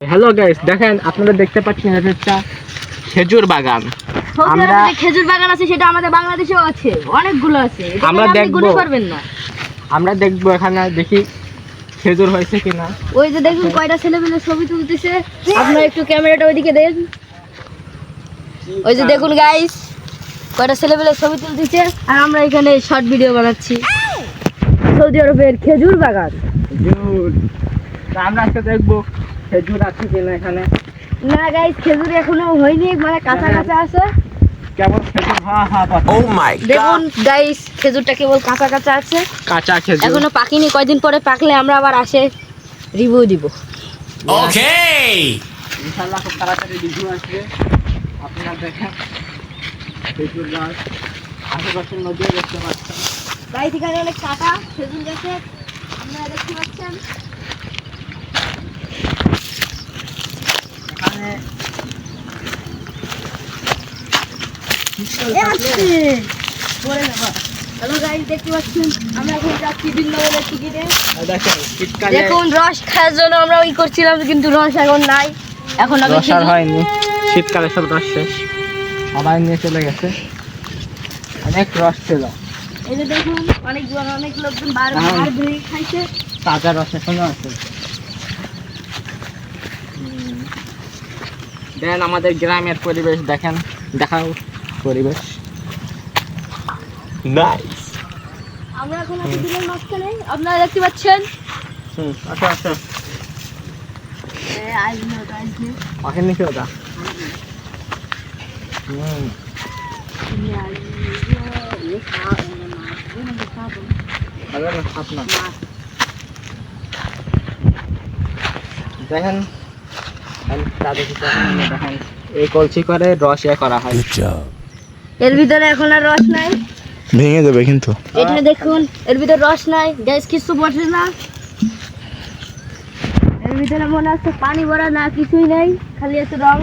Hello guys দেখেন আপনারা দেখতে পাচ্ছেন এটা হচ্ছে খেজুর বাগান। আমরা- খেজুর বাগান আছে সেটা আমাদের বাংলাদেশেও আছে অনেকগুলো আছে। আমরা আপনি পারবেন না। আমরা দেখব এখানে দেখি খেজুর হয়েছে কিনা। ওই যে দেখুন কয়টা ছেলেমেলে ছবি তুলতেছে। আপনারা একটু ক্যামেরাটা ওইদিকে দেন। ওই যে দেখুন গাইস কয়টা ছেলে ছেলেমেলে ছবি তুলতেছে। আর আমরা এখানে শর্ট ভিডিও বানাচ্ছি। সৌদি আরবের খেজুর বাগান। খেজুর। আমরা আজকে দেখব খেজুর আছে কিনা এখানে? না গাইস খেজুর এখনও হয়নি মানে কাঁচা কাঁচা আছে। খেজুর হ্যাঁ হ্যাঁ পাতা Oh my দেখুন গাইস খেজুরটা কেবল কাঁচা কাঁচা আছে। কাঁচা খেজুর। এখনও পাকিনি কয়দিন পরে পাকলে আমরা আবার আসে রিভিউ দিব. ইনশাল্লাহ খুব তাড়াতাড়ি রিভিউ আসবে। আপনারা দেখেন খেজুর গাছ আশেপাশের নদীও দেখতে পাচ্ছেন। গাইস এখানে অনেক কাটা খেজুর গাছে আপনারা দেখতে পাচ্ছেন। হ্যালো গাইস দেখতে পাচ্ছেন? আমরা এখন যাচ্ছি বৃন্দাবনের টিকিটে। শীতকালে দেখুন রস খাওয়ার জন্য আমরা ওই করছিলাম কিন্তু রস এখন নাই। এখন আমি রস আর হয়নি। শীতকালে সব রস শেষ। সবাই নিয়ে চলে গেছে। অনেক রস ছিল। এই যে দেখুন অনেক অনেক লোকজন বার হ্যাঁ। বার বেরিয়ে খাইছে। তাজা রস এখনও আছে। দেন আমাদের গ্রামের পরিবেশ দেখেন দেখাও। পরিবেশ Nice. আমরা এখন আছি বিলের মাঝখানে আপনারা দেখতে পাচ্ছেন হুম আচ্ছা আচ্ছা ওখানে নিচে ওটা হুম। দেখেন তাদের দেখেন এই কলসি করে রস ইয়ে করা হয় Good job. এর ভিতরে এখন আর রস নাই। ভেঙে যাবে কিন্তু। এটা দেখুন এর ভিতরে রস নাই। গ্যাস কিছু বসে না। এর ভিতরে মনে হচ্ছে পানি ভরা না কিছুই নাই। খালি আছে রং।